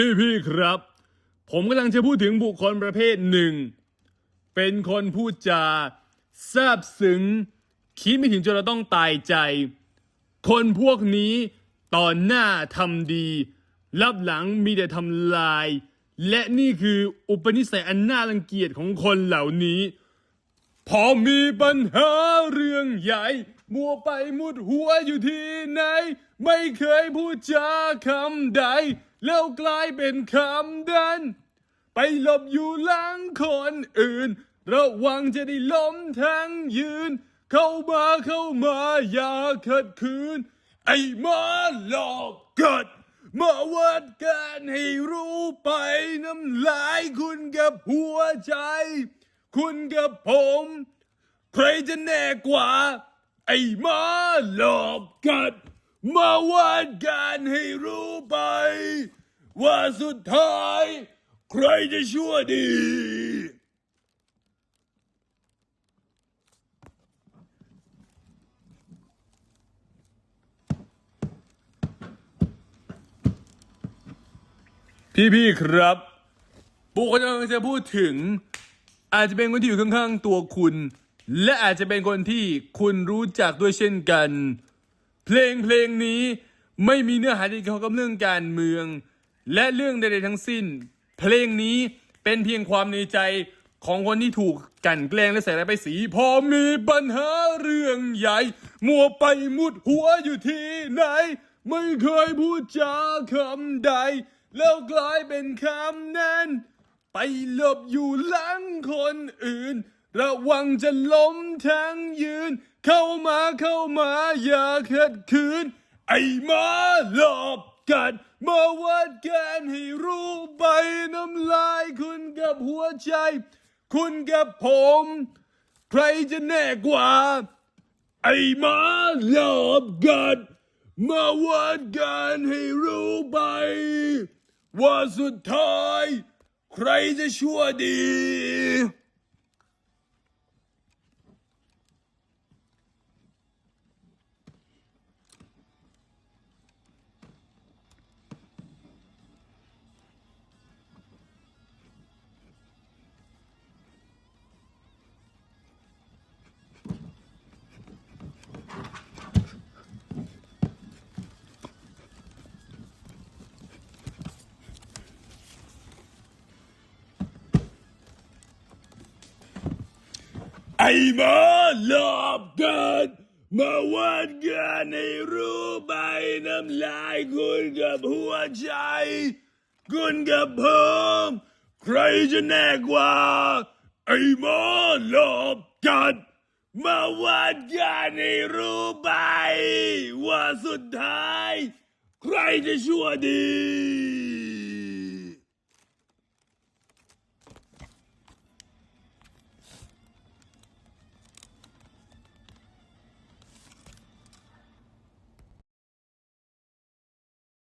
พี่พี่ครับ ผมกำลังจะพูดถึงบุคคลประเภทหนึ่ง เป็นคนพูดจาซาบซึ้ง คิดไม่ถึงจนเราต้องตายใจ คนพวกนี้ตอนหน้าทำดี รับหลังมีแต่ทำลาย และนี่คืออุปนิสัยอันน่ารังเกียจของคนเหล่านี้ พอมีปัญหาเรื่องใหญ่ มัวไปมุดหัวอยู่ที่ไหน ไม่เคยพูดจาคำใด แล้วกลายเป็นคำดัน ไปหลบอยู่หลังคนอื่น ระวังจะได้ล้มทั้งยืน เข้ามาเข้ามาอย่าขัดขืน ไอ้มาหลอกกัดมาวัดกันให้รู้ไปน้ำลายคุณกับหัวใจ คุณกับผม ใครจะแน่กว่า ไอ้มาหลอกกัดมาวัดกันให้รู้ไป ว่าสุดท้าย ใครจะชั่วดี พี่ๆครับบุคคลที่กำลังจะพูดถึง อาจจะเป็นคนที่อยู่ข้างๆตัวคุณ และอาจจะเป็นคนที่คุณรู้จักด้วยเช่นกัน เพลงเพลงนี้ไม่มีเนื้อหาที่เกี่ยวกับเรื่องการเมือง และเรื่องใดๆทั้งสิ้น เพลงนี้เป็นเพียงความในใจของคนที่ถูกกันแกล้งและใส่ร้ายไปสีพอมีปัญหาเรื่องใหญ่ มัวไปมุดหัวอยู่ที่ไหน ไม่เคยพูดจาคำใด แล้วกลายเป็นคำนั้น ไปหลบอยู่หลังคนอื่น ระวังจะล้มทั้งยืน เข้ามาเข้ามาอย่าขัดขืน ไอ้หมาหลอกกัดมาวัดกันให้รู้ไปน้ำลายคุณกับหัวใจ คุณกับผม ใครจะแน่กว่า ไอ้หมาหลอกกัดมาวัดกันให้รู้ไป ว่าสุดท้าย ใครจะชั่วดี มาหลอกกันมาวัดกันให้รู้ใบน้ำลายคุณกับหัวใจ คุณกับผมใครจะแน่กว่า ไอ้หมาหลอกกันมาวัดกันให้รู้ใบว่าสุดท้าย ใครจะชั่วดี